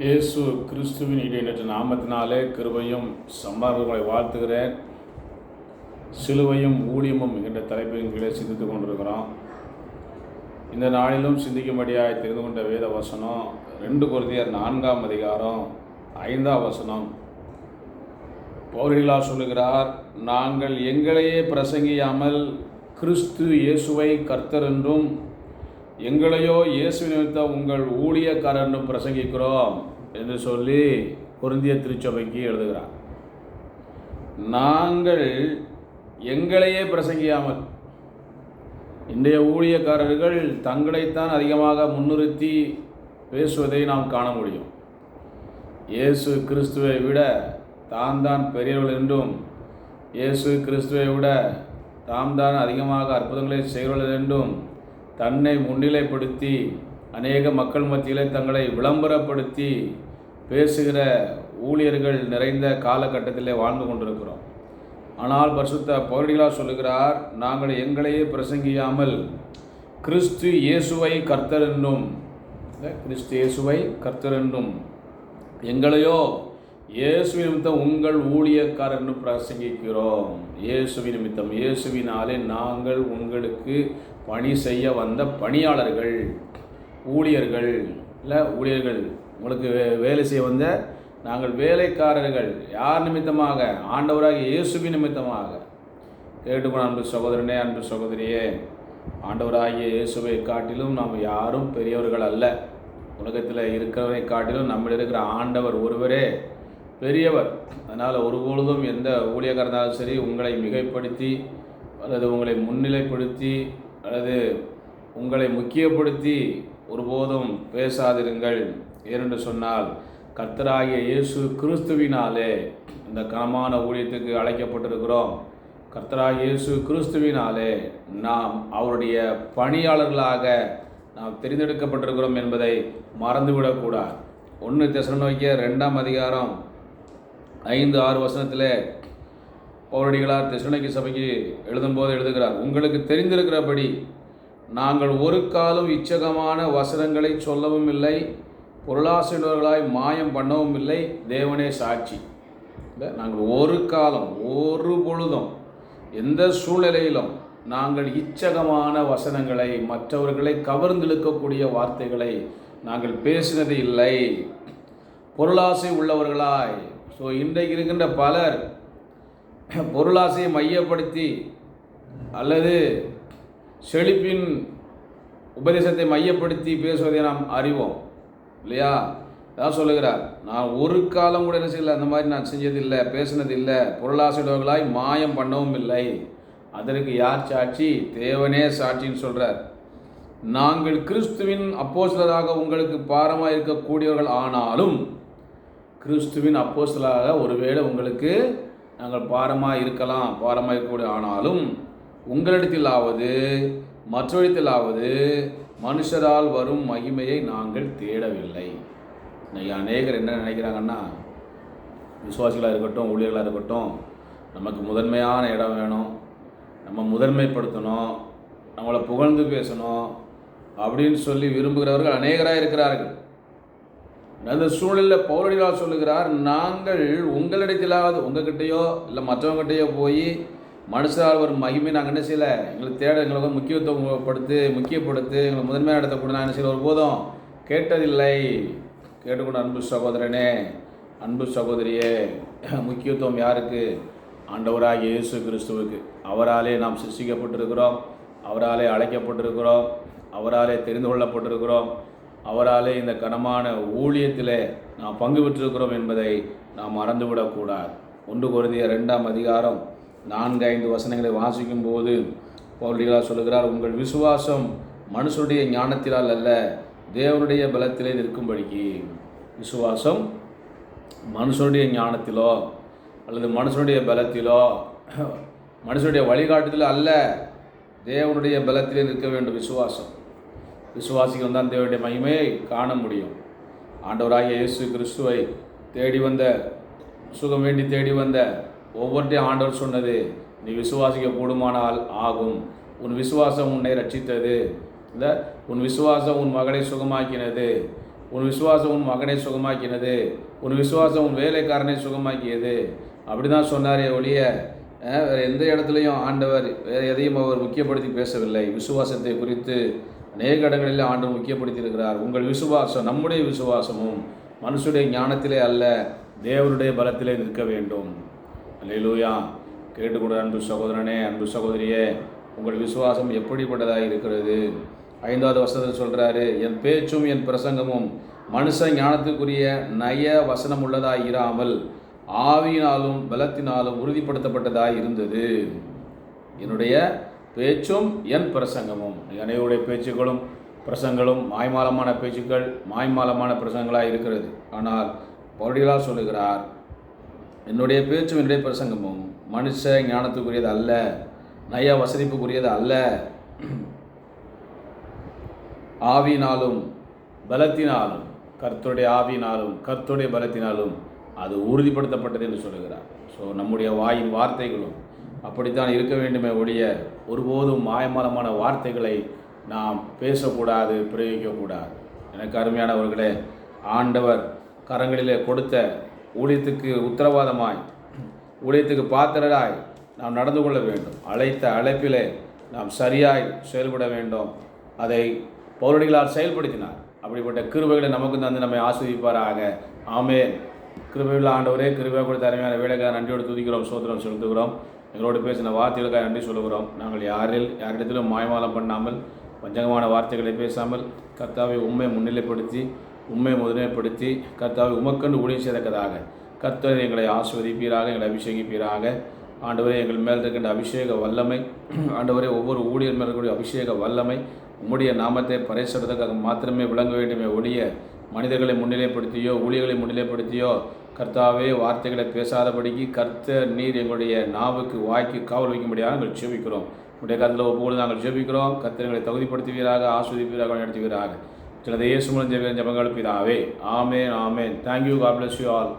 இயேசு கிறிஸ்துவின் இடையற்ற நாமத்தினாலே கிருபையும் சம்பாதங்களை வாழ்த்துகிறேன். சிலுவையும் ஊழியமும் என்ற தலைப்பின் கீழே சிந்தித்துக் கொண்டிருக்கிறோம். இந்த நாளிலும் சிந்திக்கும்படியாக தெரிந்து கொண்ட வேத வசனம் ரெண்டு குருதியர் நான்காம் அதிகாரம் ஐந்தாம் வசனம். பௌரிலா சொல்லுகிறார் நாங்கள் எங்களையே பிரசங்கியாமல் கிறிஸ்து இயேசுவை கர்த்தர் என்றும் எங்களையோ இயேசு நிமித்த உங்கள் ஊழியக்காரர் பிரசங்கிக்கிறோம் என்று சொல்லி பொருந்திய திருச்சபைக்கு எழுதுகிறார். நாங்கள் எங்களையே பிரசங்கியாமல் இன்றைய ஊழியக்காரர்கள் தங்களைத்தான் அதிகமாக முன்னிறுத்தி பேசுவதை நாம் காண முடியும். இயேசு கிறிஸ்துவை விட தான் தான் பெரியவர்கள் என்றும் இயேசு கிறிஸ்துவை விட தாம் தான் அதிகமாக அற்புதங்களை செய்கிறவர்கள் என்றும் தன்னை முன்னிலைப்படுத்தி அநேக மக்கள் மத்தியிலே தங்களை விளம்பரப்படுத்தி பேசுகிற ஊழியர்கள் நிறைந்த காலகட்டத்திலே வாழ்ந்து கொண்டிருக்கிறோம். ஆனால் பரிசுத்த பௌரடிகளா சொல்லுகிறார் நாங்கள் எங்களையே பிரசங்கியாமல் கிறிஸ்து இயேசுவை கர்த்தர் என்னும் கிறிஸ்து இயேசுவை கர்த்தர் என்னும் எங்களையோ இயேசு நிமித்தம் உங்கள் ஊழியக்காரர்னு பிரசங்கிக்கிறோம். இயேசுவி நிமித்தம் இயேசுவினாலே நாங்கள் உங்களுக்கு பணி செய்ய வந்த பணியாளர்கள் ஊழியர்கள் இல்லை ஊழியர்கள் உங்களுக்கு வே- வேலை செய்ய வந்த நாங்கள் வேலைக்காரர்கள். யார் நிமித்தமாக? ஆண்டவராக இயேசுவி நிமித்தமாக கேட்டுக்கணும் அன்பு சகோதரனே அன்பு சகோதரியே. ஆண்டவராகிய இயேசுவை காட்டிலும் நாம் யாரும் பெரியவர்கள் அல்ல. உலகத்தில் இருக்கிறவரை காட்டிலும் நம்மில் இருக்கிற ஆண்டவர் ஒருவரே. பெரியவர். அதனால் ஒருபொழுதும் எந்த ஊழியக்காரர் இருந்தாலும் சரி உங்களை மிகைப்படுத்தி அல்லது உங்களை முன்னிலைப்படுத்தி அல்லது உங்களை முக்கியப்படுத்தி ஒருபோதும் பேசாதிருங்கள் ஏனென்று சொன்னால் கர்த்தராகிய இயேசு கிறிஸ்துவினாலே இந்த கனமான ஊழியத்துக்கு அழைக்கப்பட்டிருக்கிறோம். கர்த்தராகிய இயேசு கிறிஸ்துவினாலே நாம் அவருடைய பணியாளர்களாக நாம் தெரிந்தெடுக்கப்பட்டிருக்கிறோம் என்பதை மறந்துவிடக்கூடாது. ஒன்று தெசலோனிக்க ரெண்டாம் அதிகாரம் ஐந்து ஆறு வசனத்தில் பௌரடிகளார் தெசலோனிக்க சபைக்கு எழுதும்போது எழுதுகிறார் உங்களுக்கு தெரிந்திருக்கிறபடி நாங்கள் ஒரு காலம் இச்சகமான வசனங்களை சொல்லவும் இல்லை பொருளாசிரியர்களாய் மாயம் பண்ணவும் இல்லை தேவனே சாட்சி. இல்லை நாங்கள் ஒரு காலம் ஒரு பொழுதும் எந்த சூழ்நிலையிலும் நாங்கள் இச்சகமான வசனங்களை மற்றவர்களை கவர்ந்திழுக்கக்கூடிய வார்த்தைகளை நாங்கள் பேசினது இல்லை. பொருளாசை உள்ளவர்களாய் ஸோ இன்றைக்கு இருக்கின்ற பலர் பொருளாசையை மையப்படுத்தி அல்லது செழிப்பின் உபதேசத்தை மையப்படுத்தி பேசுவதை நாம் அறிவோம். இல்லையா? அதான் சொல்லுகிறார். நான் ஒரு காலம் கூட என்ன செய்யல அந்த மாதிரி நான் செஞ்சதில்லை பேசினதில்லை பொருளாசையுடையவர்களாய் மாயம் பண்ணவும் இல்லை. அதற்கு யார் சாட்சி? தேவனே சாட்சின்னு சொல்கிறார் நாங்கள் கிறிஸ்துவின் அப்போஸ்தலராக உங்களுக்கு பாரமாக இருக்கக்கூடியவர்கள் ஆனாலும் கிறிஸ்துவின் அப்போஸ்தலாக ஒருவேளை உங்களுக்கு நாங்கள் பாரமாக இருக்கலாம் பாரமாக இருக்கக்கூடிய ஆனாலும் உங்களிடத்திலாவது மற்றொழித்திலாவது மனுஷரால் வரும் மகிமையை நாங்கள் தேடவில்லை. இன்றைக்கி அநேகர் என்ன நினைக்கிறாங்கன்னா விசுவாசிகளாக இருக்கட்டும் ஊழியர்களாக இருக்கட்டும் நமக்கு முதன்மையான இடம் வேணும் நம்ம முதன்மைப்படுத்தணும் நம்மளை புகழ்ந்து பேசணும் அப்படின்னு சொல்லி விரும்புகிறவர்கள் அநேகராக இருக்கிறார்கள். அந்த சூழலில் பௌரடிகளால் சொல்லுகிறார் நாங்கள் உங்களிடத்திலாவது உங்ககிட்டயோ இல்லை மற்றவங்ககிட்டயோ போய் மனுஷரால் ஒரு மகிமை நாங்கள் என்ன செய்யலை? எங்களுக்கு தேட எங்களுக்கு முக்கியத்துவம் படுத்து முக்கியப்படுத்து எங்களை முதன்மையான இடத்த கூட நான் என்ன செய்யல? ஒருபோதும் கேட்டதில்லை. கேட்டுக்கொண்ட அன்பு சகோதரனே அன்பு சகோதரியே முக்கியத்துவம் யாருக்கு? ஆண்டவராக இயேசு கிறிஸ்துவுக்கு. அவராலே நாம் சிருஷ்டிக்கப்பட்டிருக்கிறோம் அவராலே அழைக்கப்பட்டிருக்கிறோம் அவராலே தெரிந்து கொள்ளப்பட்டிருக்கிறோம். அவராலே இந்த கனமான ஊழியத்தில் நாம் பங்கு பெற்றிருக்கிறோம் என்பதை நாம் மறந்துவிடக்கூடாது. ஒன்று குருதிய ரெண்டாம் அதிகாரம் நான்கு ஐந்து வசனங்களை வாசிக்கும் போது பவுலிகளார் சொல்லுகிறார் உங்கள் விசுவாசம் மனுஷனுடைய ஞானத்தினால் அல்ல தேவனுடைய பலத்திலே நிற்கும்படிக்கு. விசுவாசம் மனுஷனுடைய ஞானத்திலோ அல்லது மனுஷனுடைய பலத்திலோ மனுஷனுடைய வழிகாட்டுதலோ அல்ல தேவனுடைய பலத்திலே நிற்க வேண்டும். விசுவாசம். விசுவாசிகள் தான் தேவனுடைய மகிமையை காண முடியும். ஆண்டவராகிய இயேசு கிறிஸ்துவை தேடி வந்த சுகம் வேண்டி தேடி வந்த ஒவ்வொருத்தையும் ஆண்டவர் சொன்னது நீ விசுவாசிக்க கூடுமானால் ஆகும். உன் விசுவாசம் உன்னை ரட்சித்தது இல்லை உன் விசுவாசம் உன் மகளை சுகமாக்கினது. உன் விசுவாசம் உன் மகனை சுகமாக்கினது. உன் விசுவாசம் உன் வேலைக்காரனை சுகமாக்கியது. அப்படி தான் சொன்னாரே ஒழிய வேறு எந்த இடத்துலையும் ஆண்டவர் வேறு எதையும் அவர் முக்கியப்படுத்தி பேசவில்லை. விசுவாசத்தை குறித்து அநேக இடங்களில் ஆண்டு முக்கியப்படுத்தி இருக்கிறார் உங்கள் விசுவாசம் நம்முடைய விசுவாசமும் மனுஷனுடைய ஞானத்திலே அல்ல தேவனுடைய பலத்திலே நிற்க வேண்டும். அல்லேலூயா. கேட்டுக்கொடு அன்பு சகோதரனே அன்பு சகோதரியே உங்கள் விசுவாசம் எப்படிப்பட்டதாக இருக்கிறது? ஐந்தாவது வசனத்தில் சொல்கிறாரு என் பேச்சும் என் பிரசங்கமும் மனுஷ ஞானத்துக்குரிய நய வசனம் உள்ளதாக இராமல் ஆவியினாலும் பலத்தினாலும் உறுதிப்படுத்தப்பட்டதாக இருந்தது. என்னுடைய பேச்சும் என் பிரசங்கமும். அனைவருடைய பேச்சுக்களும் பிரசங்களும் மாய்மாலமான பேச்சுக்கள் மாய்மாலமான பிரசங்களாக இருக்கிறது. ஆனால் பவுடிலா சொல்லுகிறார் என்னுடைய பேச்சும் என்னுடைய பிரசங்கமும் மனுஷ ஞானத்துக்குரியது அல்ல நய வசதிப்புக்குரியது அல்ல. ஆவியினாலும் பலத்தினாலும் கர்த்தருடைய ஆவினாலும் கர்த்தருடைய பலத்தினாலும் அது உறுதிப்படுத்தப்பட்டது என்று சொல்லுகிறார். ஸோ நம்முடைய வாயின் வார்த்தைகளும் அப்படித்தான் இருக்க வேண்டுமே ஒழிய ஒருபோதும் மாயமலமான வார்த்தைகளை நாம் பேசக்கூடாது பிரயோகிக்கக்கூடாது. எனக்கு அருமையானவர்களே ஆண்டவர் கரங்களிலே கொடுத்த ஊழியத்துக்கு உத்தரவாதமாய் ஊழியத்துக்கு பாத்திரராய் நாம் நடந்து கொள்ள வேண்டும். அழைத்த அழைப்பிலே நாம் சரியாய் செயல்பட வேண்டும். அதை பௌரடிகளால் செயல்படுத்தினார். அப்படிப்பட்ட கிருபைகளை நமக்கு தந்து நம்மை ஆஸ்வதிப்பாராக ஆமே கிருபையுள்ள ஆண்டவரே கிருபை கொடுத்த அருமையான வேலைக்காக நன்றியோடு துதிக்கிறோம் சோதனம் செலுத்துகிறோம். எங்களோடு பேசின வார்த்தைகளுக்காக நன்றி சொல்லுகிறோம் நாங்கள் யாரில் யாரிடத்திலும் மாயமாலம் பண்ணாமல் வஞ்சகமான வார்த்தைகளை பேசாமல் கர்த்தாவை உண்மை முன்னிலைப்படுத்தி உண்மை முதன்மைப்படுத்தி கர்த்தாவை உமக்கண்டு ஊழியம் செய்தக்கதாக கர்த்தர் எங்களை ஆஸ்வதிப்பீராக எங்களை அபிஷேகிப்பீராக. ஆண்டவரே எங்கள் மேல் இருக்கின்ற அபிஷேக வல்லமை ஆண்டவரே ஒவ்வொரு ஊழியர் மேல் இருக்கக்கூடிய அபிஷேக வல்லமை உம்முடைய நாமத்தை பறைசடுறதுக்காக மாத்திரமே விளங்க வேண்டுமே ஒழிய மனிதர்களை முன்னிலைப்படுத்தியோ ஊழியர்களை முன்னிலைப்படுத்தியோ கர்த்தாவே வார்த்தைகளை பேசாதபடிக்கு கர்த்தர் நீர் எங்களுடைய நாவுக்கு வாய்க்கு காவல் வைக்கும்படியாக நாங்கள் ஜெபிக்கிறோம் உடைய கருத்தில் ஒப்புக்கொண்டு நாங்கள் ஜெபிக்கிறோம் கர்த்தர்களை தகுதிப்படுத்துவீராக ஆஸ்வதிப்பீராக நடத்துவீராக சிலதை இயேசு ஜெபிக்கிற ஜபங்கள் பிதாவே ஆமேன் ஆமேன் thank you God bless you all